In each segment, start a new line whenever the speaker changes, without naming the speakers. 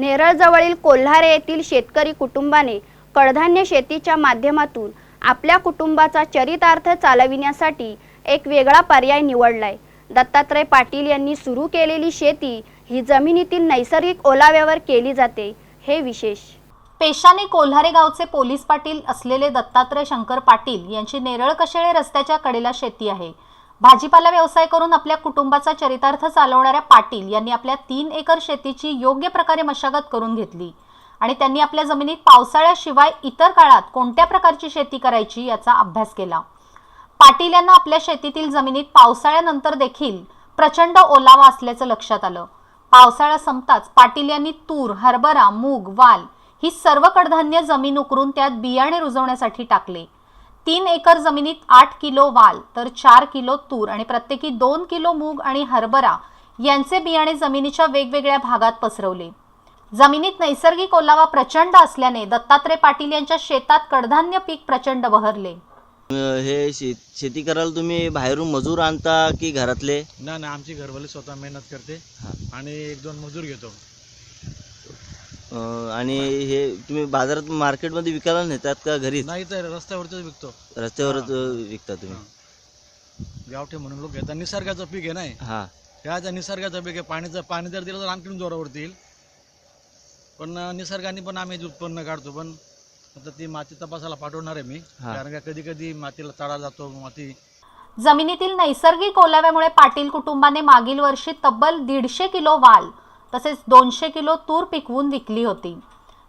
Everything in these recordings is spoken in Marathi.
नेरळजवळील कोल्हारे येथील शेतकरी कुटुंबाने कडधान्य शेतीच्या माध्यमातून आपल्या कुटुंबाचा चरितार्थ चालविण्यासाठी एक वेगळा पर्याय निवडलाय. दत्तात्रय पाटील यांनी सुरू केलेली शेती ही जमिनीतील नैसर्गिक ओलाव्यावर केली जाते हे विशेष.
पेशाने कोल्हारे गावचे पोलीस पाटील असलेले दत्तात्रय शंकर पाटील यांची नेरळ कशेळे रस्त्याच्या कडेला शेती आहे. भाजीपाला व्यवसाय करून आपल्या कुटुंबाचा चरितार्थ चालवणाऱ्या पाटील यांनी आपल्या तीन एकर शेतीची योग्य प्रकारे मशागत करून घेतली. आणि त्यांनी आपल्या जमिनीत पावसाळ्याशिवाय इतर काळात कोणत्या प्रकारची शेती करायची याचा अभ्यास केला. पाटील यांना आपल्या शेतीतील जमिनीत पावसाळ्यानंतर देखील प्रचंड ओलावा असल्याचं लक्षात आलं. पावसाळा संपताच पाटील यांनी तूर हरभरा मूग वाल ही सर्व कडधान्य जमीन उकरून त्यात बियाणे रुजवण्यासाठी टाकले. तीन एकर जमिनीत आठ किलो वाल तर चार किलो तूर आणि प्रत्येकी दोन किलो मूग आणि हरभरा यांचे बियाणे जमिनीच्या वेगवेगळ्या भागात पसरवले. जमिनीत नैसर्गिक ओलावा प्रचंड असल्याने दत्तात्रय पाटील यांच्या शेतात कडधान्य पीक प्रचंड बहरले.
हे शेती करायला तुम्ही बाहेरून मजूर आणता की घरातले?
ना ना आमची घरवाली स्वतः मेहनत करते
हा.
आणि एक दोन मजूर घेतो.
अं, आणि हे तुम्ही बाजारात मार्केटमध्ये विकायला नेतात का घरीच?
नाही तर रस्त्यावरच विकतो.
रस्त्यावरच अं, विकता तुम्ही.
गावठे म्हणून लोक घेतात. निसर्गाचं पीक आहे नाही
हा?
ह्याचं निसर्गाचं पीक आहे पाणीचं पाणी जर दिलं तर आणखीन जोरावरती येईल. पण अं, निसर्गाने पण आम्ही उत्पन्न काढतो पण आता ती माती तपासायला पाठवणार आहे मी.
हा.
कारण का कधी कधी मातीला तडा जातो माती.
जमिनीतील नैसर्गिक ओलाव्यामुळे पाटील कुटुंबाने मागील वर्षी तब्बल दीडशे किलो वाल तसेच दोनशे किलो तूर पिकवून विकली होती.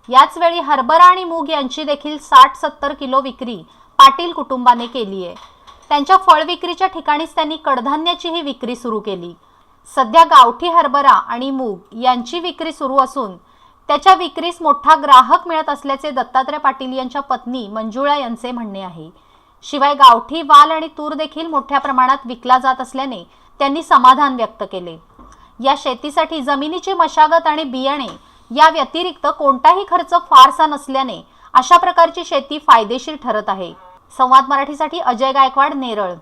याचवेळी हरभरा आणि मूग यांची देखील साठ सत्तर किलो विक्री पाटील कुटुंबाने केली आहे. त्यांच्या फळ विक्रीच्या ठिकाणीच त्यांनी कडधान्याचीही विक्री सुरू केली. सध्या गावठी हरभरा आणि मूग यांची विक्री सुरू असून त्याच्या विक्रीस मोठा ग्राहक मिळत असल्याचे दत्तात्रय पाटील यांच्या पत्नी मंजुळा यांचे म्हणणे आहे. शिवाय गावठी वाल आणि तूर देखील मोठ्या प्रमाणात विकला जात असल्याने त्यांनी समाधान व्यक्त केले. या शेतीसाठी जमिनीची मशागत आणि बियाणे या व्यतिरिक्त कोणताही खर्च फारसा नसल्याने अशा प्रकारची शेती फायदेशीर ठरत आहे. संवाद मराठीसाठी अजय गायकवाड नेरळ.